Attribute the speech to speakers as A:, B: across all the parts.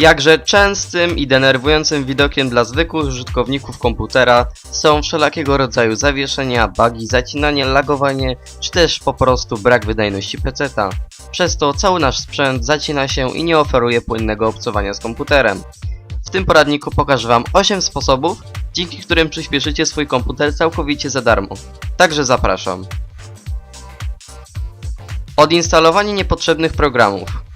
A: Jakże częstym i denerwującym widokiem dla zwykłych użytkowników komputera są wszelakiego rodzaju zawieszenia, bugi, zacinanie, lagowanie, czy też po prostu brak wydajności peceta. Przez to cały nasz sprzęt zacina się i nie oferuje płynnego obcowania z komputerem. W tym poradniku pokażę Wam 8 sposobów, dzięki którym przyspieszycie swój komputer całkowicie za darmo. Także zapraszam. Odinstalowanie niepotrzebnych programów.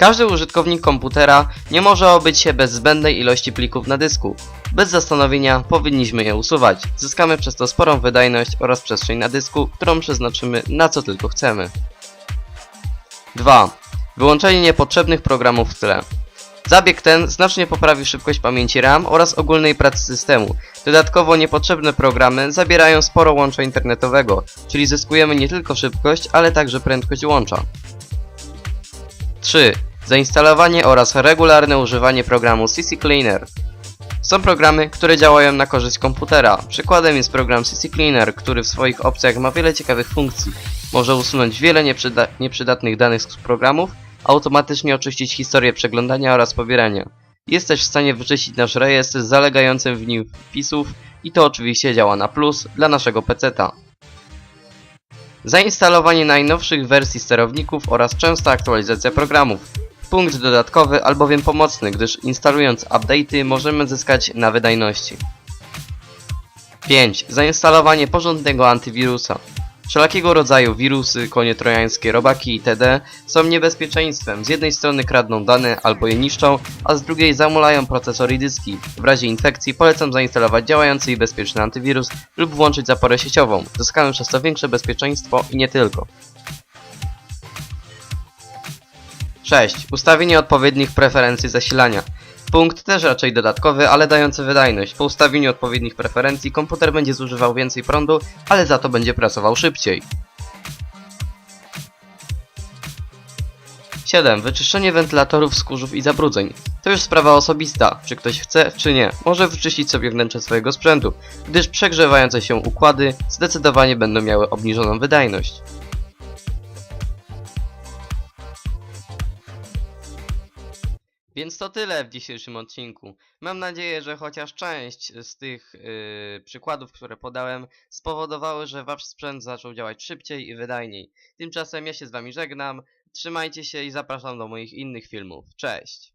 A: Każdy użytkownik komputera nie może obyć się bez zbędnej ilości plików na dysku. Bez zastanowienia powinniśmy je usuwać. Zyskamy przez to sporą wydajność oraz przestrzeń na dysku, którą przeznaczymy na co tylko chcemy. 2. Wyłączenie niepotrzebnych programów w tle. Zabieg ten znacznie poprawi szybkość pamięci RAM oraz ogólnej pracy systemu. Dodatkowo niepotrzebne programy zabierają sporo łącza internetowego, czyli zyskujemy nie tylko szybkość, ale także prędkość łącza. 3. Zainstalowanie oraz regularne używanie programu CC Cleaner. Są programy, które działają na korzyść komputera. Przykładem jest program CC Cleaner, który w swoich opcjach ma wiele ciekawych funkcji. Może usunąć wiele nieprzyda nieprzydatnych danych z programów, automatycznie oczyścić historię przeglądania oraz pobierania. Jest też w stanie wyczyścić nasz rejestr z zalegającym w nim wpisów i to oczywiście działa na plus dla naszego peceta. Zainstalowanie najnowszych wersji sterowników oraz częsta aktualizacja programów. Punkt dodatkowy, albowiem pomocny, gdyż instalując update'y możemy zyskać na wydajności. 5. Zainstalowanie porządnego antywirusa. Wszelakiego rodzaju wirusy, konie trojańskie, robaki itd. są niebezpieczeństwem. Z jednej strony kradną dane albo je niszczą, a z drugiej zamulają procesory i dyski. W razie infekcji polecam zainstalować działający i bezpieczny antywirus lub włączyć zaporę sieciową. Zyskamy przez to większe bezpieczeństwo i nie tylko. 6. Ustawienie odpowiednich preferencji zasilania. Punkt też raczej dodatkowy, ale dający wydajność. Po ustawieniu odpowiednich preferencji komputer będzie zużywał więcej prądu, ale za to będzie pracował szybciej. 7. Wyczyszczenie wentylatorów, skórzów i zabrudzeń. To już sprawa osobista, czy ktoś chce, czy nie. Może wyczyścić sobie wnętrze swojego sprzętu, gdyż przegrzewające się układy zdecydowanie będą miały obniżoną wydajność. Więc to tyle w dzisiejszym odcinku. Mam nadzieję, że chociaż część z tych yy, przykładów, które podałem, spowodowały, że wasz sprzęt zaczął działać szybciej i wydajniej. Tymczasem ja się z wami żegnam, trzymajcie się i zapraszam do moich innych filmów. Cześć!